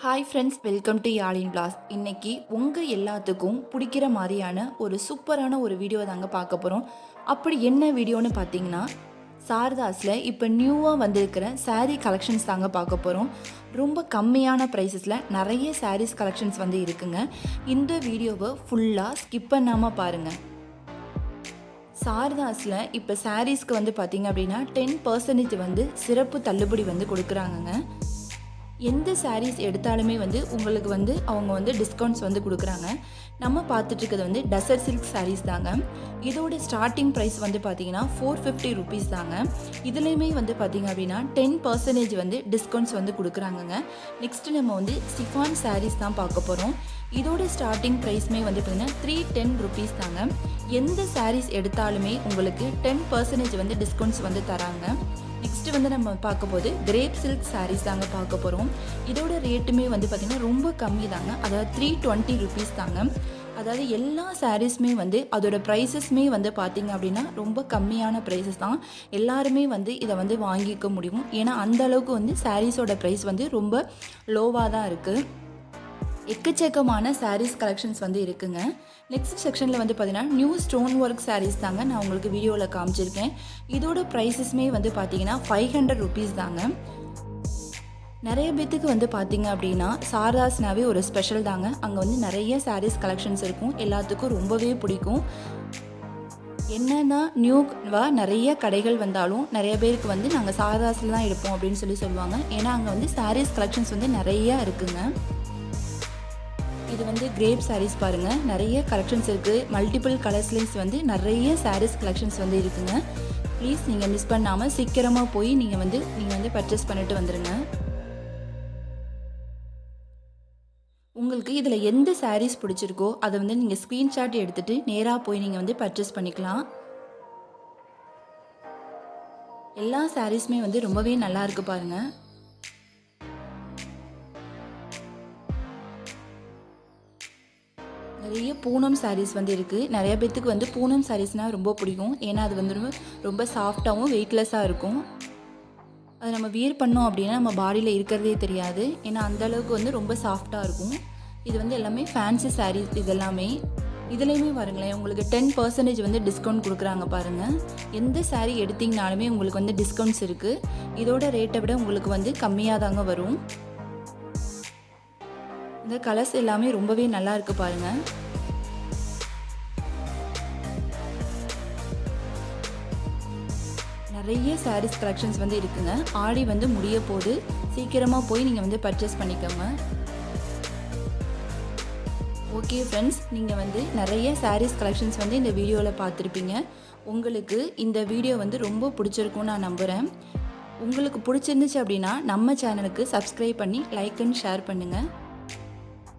Hi friends welcome to யாழின் பிளாஸ் இன்னைக்கு உங்கள் எல்லாத்துக்கும் பிடிக்கிற மாதிரியான ஒரு சூப்பரான ஒரு வீடியோ தாங்க பார்க்க போகிறோம் அப்படி என்ன வீடியோன்னு பார்த்தீங்கன்னா சாரதாஸில் இப்போ நியூவாக வந்திருக்கிற சாரீ கலெக்ஷன்ஸ் தாங்க பார்க்க போகிறோம் ரொம்ப கம்மியான ப்ரைஸஸில் நிறைய சாரீஸ் கலெக்ஷன்ஸ் வந்து இருக்குங்க. இந்த வீடியோவை ஃபுல்லாக ஸ்கிப் பண்ணாமல் பாருங்கள் சாரதாஸில் இப்போ சாரீஸ்க்கு வந்து பார்த்தீங்க அப்படின்னா டென் பர்சன்டேஜ் வந்து சிறப்பு தள்ளுபடி வந்து கொடுக்குறாங்கங்க. எந்த சாரீஸ் எடுத்தாலுமே வந்து உங்களுக்கு வந்து அவங்க வந்து டிஸ்கவுண்ட்ஸ் வந்து கொடுக்குறாங்க. நம்ம பார்த்துட்ருக்கிறது வந்து டசர் சில்க் சாரீஸ் தாங்க. இதோட ஸ்டார்டிங் ப்ரைஸ் வந்து பார்த்தீங்கன்னா ஃபோர் ஃபிஃப்டி ருபீஸ் தாங்க. இதுலேயுமே வந்து பார்த்தீங்க அப்படின்னா டென் பர்சன்டேஜ் வந்து டிஸ்கவுண்ட்ஸ் வந்து கொடுக்குறாங்கங்க. நெக்ஸ்ட்டு நம்ம வந்து சிஃபான் சாரீஸ் தான் பார்க்க போகிறோம் இதோட ஸ்டார்டிங் ப்ரைஸ்மே வந்து பார்த்தீங்கன்னா த்ரீ டென் ருபீஸ் தாங்க. எந்த சாரீஸ் எடுத்தாலுமே உங்களுக்கு டென் பர்சன்டேஜ் வந்து டிஸ்கவுண்ட்ஸ் வந்து தராங்க. நெக்ஸ்ட் வந்து நம்ம பார்க்க போது கிரேப் சில்க் சாரீஸ் தாங்க பார்க்க போகிறோம் இதோட ரேட்டுமே வந்து பார்த்திங்கன்னா ரொம்ப கம்மி தாங்க அதாவது த்ரீ டுவெண்ட்டி ருபீஸ் தாங்க. அதாவது எல்லா சாரீஸுமே வந்து அதோட ப்ரைஸஸ்மே வந்து பார்த்திங்க அப்படின்னா ரொம்ப கம்மியான ப்ரைஸஸ் தான். எல்லாருமே வந்து இதை வந்து வாங்கிக்க முடியும். ஏன்னா அந்த அளவுக்கு வந்து சாரீஸோட ப்ரைஸ் வந்து ரொம்ப லோவாக தான் இருக்குது எக்கச்சக்கமான சாரீஸ் கலெக்ஷன்ஸ் வந்து இருக்குங்க. நெக்ஸ்ட் செக்ஷனில் வந்து பார்த்தீங்கன்னா நியூ ஸ்டோன் ஒர்க் சாரீஸ் தாங்க நான் உங்களுக்கு வீடியோவில் காமிச்சிருக்கேன். இதோட ப்ரைஸஸ்மே வந்து பார்த்தீங்கன்னா ஃபைவ் ஹண்ட்ரட் ருபீஸ் தாங்க. நிறைய பேத்துக்கு வந்து பார்த்தீங்க அப்படின்னா சாரதாஸ்னாவே ஒரு ஸ்பெஷல் தாங்க. அங்கே வந்து நிறைய சாரீஸ் கலெக்ஷன்ஸ் இருக்கும். எல்லாத்துக்கும் ரொம்பவே பிடிக்கும். என்னன்னா நியூவாக நிறைய கடைகள் வந்தாலும் நிறைய பேருக்கு வந்து நாங்கள் சாரதாஸில் தான் எடுப்போம் அப்படின்னு சொல்லி சொல்லுவாங்க. ஏன்னா அங்கே வந்து சாரீஸ் கலெக்ஷன்ஸ் வந்து நிறையா இருக்குங்க. இது வந்து கிரேப் சாரீஸ் பாருங்க. நிறைய கலெக்ஷன்ஸ் இருக்குது மல்டிபிள் கலர்ஸ்லேஸ் வந்து நிறைய சாரீஸ் கலெக்ஷன்ஸ் வந்து இருக்குங்க. ப்ளீஸ் நீங்கள் மிஸ் பண்ணாமல் சீக்கிரமாக போய் நீங்கள் வந்து நீங்கள் வந்து பர்ச்சேஸ் பண்ணிட்டு வந்துடுங்க உங்களுக்கு இதில் எந்த சாரீஸ் பிடிச்சிருக்கோ அதை வந்து நீங்கள் ஸ்க்ரீன்ஷாட் எடுத்துகிட்டு நேராக போய் நீங்கள் வந்து பர்ச்சேஸ் பண்ணிக்கலாம். எல்லா சாரீஸுமே வந்து ரொம்பவே நல்லா இருக்கு பாருங்கள் நிறைய பூனம் சாரீஸ் வந்து இருக்குது நிறைய பேர்த்துக்கு வந்து பூனம் சாரீஸ்னால் ரொம்ப பிடிக்கும். ஏன்னா அது வந்து ரொம்ப ரொம்ப சாஃப்டாகவும் வெயிட்லெஸ்ஸாக இருக்கும். அது நம்ம வியர் பண்ணோம் அப்படின்னா நம்ம பாடியில் இருக்கிறதே தெரியாது. ஏன்னா அந்த அளவுக்கு வந்து ரொம்ப சாஃப்டாக இருக்கும். இது வந்து எல்லாமே ஃபேன்சி சாரீஸ் இதெல்லாமே. இதுலேயுமே பாருங்களேன் உங்களுக்கு டென் பர்சன்டேஜ் வந்து டிஸ்கவுண்ட் கொடுக்குறாங்க பாருங்கள் எந்த சாரீ எடுத்தீங்கனாலுமே உங்களுக்கு வந்து டிஸ்கவுண்ட்ஸ் இருக்குது இதோட ரேட்டை விட உங்களுக்கு வந்து கம்மியாக தாங்க வரும். இந்த கலர்ஸ் எல்லாமே ரொம்பவே நல்லா இருக்கு பாருங்க. நிறைய சாரீஸ் கலெக்ஷன்ஸ் வந்து இருக்குங்க. ஆடி வந்து முடிய போது சீக்கிரமாக போய் நீங்கள் வந்து பர்ச்சேஸ் பண்ணிக்கோங்க. ஓகே ஃப்ரெண்ட்ஸ் நீங்கள் வந்து நிறைய சாரீஸ் கலெக்ஷன்ஸ் வந்து இந்த வீடியோவில் பார்த்துருப்பீங்க. உங்களுக்கு இந்த வீடியோ வந்து ரொம்ப பிடிச்சிருக்கும்னு நான் நம்புகிறேன் உங்களுக்கு பிடிச்சிருந்துச்சு அப்படின்னா நம்ம சேனலுக்கு சப்ஸ்கிரைப் பண்ணி லைக் அண்ட் ஷேர் பண்ணுங்கள்